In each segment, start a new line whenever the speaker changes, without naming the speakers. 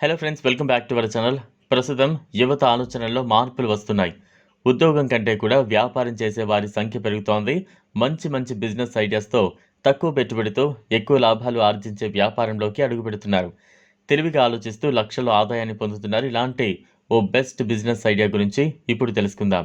Hello friends welcome back to our channel ప్రస్తుతం యువత ఆలోచనల్లో మార్పులు వస్తున్నాయి. ఉద్యోగం కంటే కూడా వ్యాపారం చేసే వారి సంఖ్య పెరుగుతోంది. మంచి మంచి బిజినెస్ ఐడియాస్తో తక్కువ పెట్టుబడితో ఎక్కువ లాభాలు ఆర్జించే వ్యాపారంలోకి అడుగుపెడుతున్నారు. తెలివిగా ఆలోచిస్తూ లక్షల ఆదాయాన్ని పొందుతున్నారు. ఇలాంటి ఓ బెస్ట్ బిజినెస్ ఐడియా గురించి ఇప్పుడు తెలుసుకుందాం.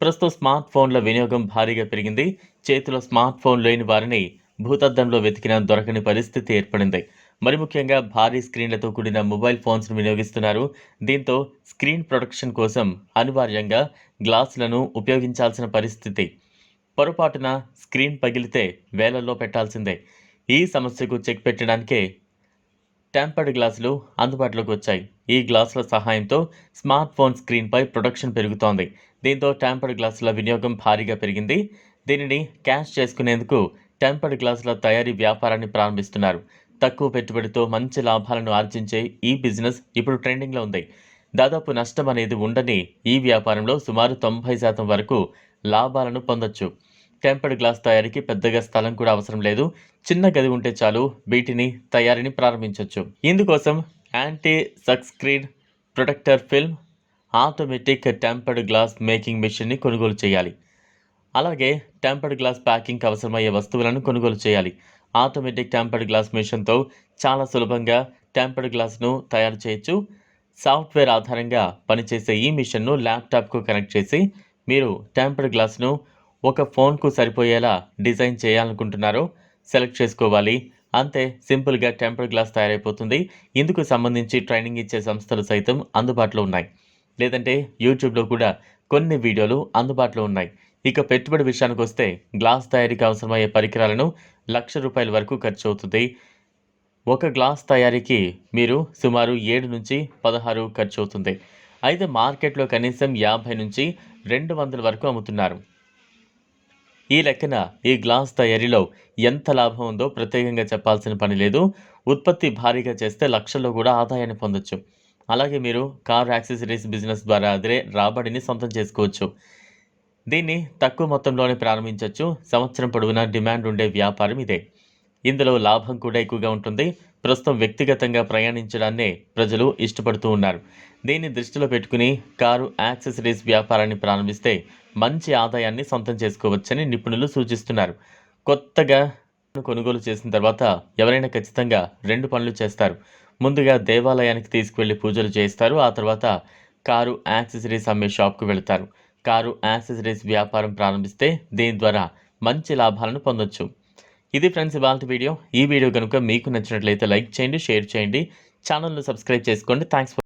ప్రస్తుతం స్మార్ట్ ఫోన్ల వినియోగం భారీగా పెరిగింది. చేతిలో స్మార్ట్ ఫోన్ లేని వారిని భూతద్దంలో వెతికిన దొరకని పరిస్థితి ఏర్పడింది. మరి ముఖ్యంగా భారీ స్క్రీన్లతో కూడిన మొబైల్ ఫోన్స్ను వినియోగిస్తున్నారు. దీంతో స్క్రీన్ ప్రొటెక్షన్ కోసం అనివార్యంగా గ్లాసులను ఉపయోగించాల్సిన పరిస్థితి. పొరపాటున స్క్రీన్ పగిలితే వేలల్లో పెట్టాల్సిందే. ఈ సమస్యకు చెక్ పెట్టడానికే టెంపర్డ్ గ్లాసులు అందుబాటులోకి వచ్చాయి. ఈ గ్లాసుల సహాయంతో స్మార్ట్ ఫోన్ స్క్రీన్పై ప్రొడక్షన్ పెరుగుతోంది. దీంతో టెంపర్డ్ గ్లాసుల వినియోగం భారీగా పెరిగింది. దీనిని క్యాష్ చేసుకునేందుకు టెంపర్డ్ గ్లాసుల తయారీ వ్యాపారాన్ని ప్రారంభిస్తున్నారు. తక్కువ పెట్టుబడితో మంచి లాభాలను ఆర్జించే ఈ బిజినెస్ ఇప్పుడు ట్రెండింగ్లో ఉంది. దాదాపు నష్టం అనేది ఉండని ఈ వ్యాపారంలో సుమారు తొంభై శాతం వరకు లాభాలను పొందొచ్చు. టెంపర్డ్ గ్లాస్ తయారీకి పెద్దగా స్థలం కూడా అవసరం లేదు. చిన్న గది ఉంటే చాలు వీటిని తయారీని ప్రారంభించవచ్చు ఇందుకోసం anti సక్స్క్రీన్ protector film automatic tempered glass making మిషన్ని కొనుగోలు చేయాలి. అలాగే టెంపర్డ్ గ్లాస్ ప్యాకింగ్కి అవసరమయ్యే వస్తువులను కొనుగోలు చేయాలి. ఆటోమేటిక్ టెంపర్డ్ గ్లాస్ మిషన్తో చాలా సులభంగా టెంపర్డ్ గ్లాస్ను తయారు చేయొచ్చు. సాఫ్ట్వేర్ ఆధారంగా పనిచేసే ఈ మిషన్ను ల్యాప్టాప్కు కనెక్ట్ చేసి మీరు టెంపర్డ్ గ్లాస్ను ఒక ఫోన్కు సరిపోయేలా డిజైన్ చేయాలనుకుంటున్నారో సెలెక్ట్ చేసుకోవాలి. అంతే సింపుల్గా టెంపర్డ్ గ్లాస్ తయారైపోతుంది. ఇందుకు సంబంధించి ట్రైనింగ్ ఇచ్చే సంస్థలు సైతం అందుబాటులో ఉన్నాయి. లేదంటే యూట్యూబ్లో కూడా కొన్ని వీడియోలు అందుబాటులో ఉన్నాయి. ఇక పెట్టుబడి విషయానికి వస్తే గ్లాస్ తయారీకి అవసరమయ్యే పరికరాలను లక్ష రూపాయల వరకు ఖర్చు అవుతుంది. ఒక గ్లాస్ తయారీకి మీరు సుమారు ఏడు నుంచి పదహారు ఖర్చు అవుతుంది. అయితే మార్కెట్లో కనీసం యాభై నుంచి రెండు వందల వరకు అమ్ముతున్నారు. ఈ లెక్కన ఈ గ్లాస్ తయారీలో ఎంత లాభం ఉందో ప్రత్యేకంగా చెప్పాల్సిన పని లేదు. ఉత్పత్తి భారీగా చేస్తే లక్షల్లో కూడా ఆదాయాన్ని పొందొచ్చు. అలాగే మీరు కార్ యాక్సెసరీస్ బిజినెస్ ద్వారా అదే రాబడిని సొంతం చేసుకోవచ్చు. దీన్ని తక్కువ మొత్తంలోనే ప్రారంభించవచ్చు సంవత్సరం పొడవునా డిమాండ్ ఉండే వ్యాపారం ఇదే. ఇందులో లాభం కూడా ఎక్కువగా ఉంటుంది. ప్రస్తుతం వ్యక్తిగతంగా ప్రయాణించడాన్నే ప్రజలు ఇష్టపడుతూ ఉన్నారు. దీన్ని దృష్టిలో పెట్టుకుని కారు యాక్సెసరీస్ వ్యాపారాన్ని ప్రారంభిస్తే మంచి ఆదాయాన్ని సొంతం చేసుకోవచ్చని నిపుణులు సూచిస్తున్నారు. కొత్తగా కొనుగోలు చేసిన తర్వాత ఎవరైనా ఖచ్చితంగా రెండు పనులు చేస్తారు. ముందుగా దేవాలయానికి తీసుకువెళ్ళి పూజలు చేస్తారు ఆ తర్వాత కారు యాక్సెసరీస్ అమ్మే షాప్కు వెళతారు. కారు యాక్సెసరీస్ వ్యాపారం ప్రారంభిస్తే దీని ద్వారా మంచి లాభాలను పొందొచ్చు. ఇది ఫ్రెండ్స్ ఇవాళ వీడియో. ఈ వీడియో కనుక మీకు నచ్చినట్లయితే లైక్ చేయండి షేర్ చేయండి. ఛానల్ను సబ్స్క్రైబ్ చేసుకోండి. Thanks for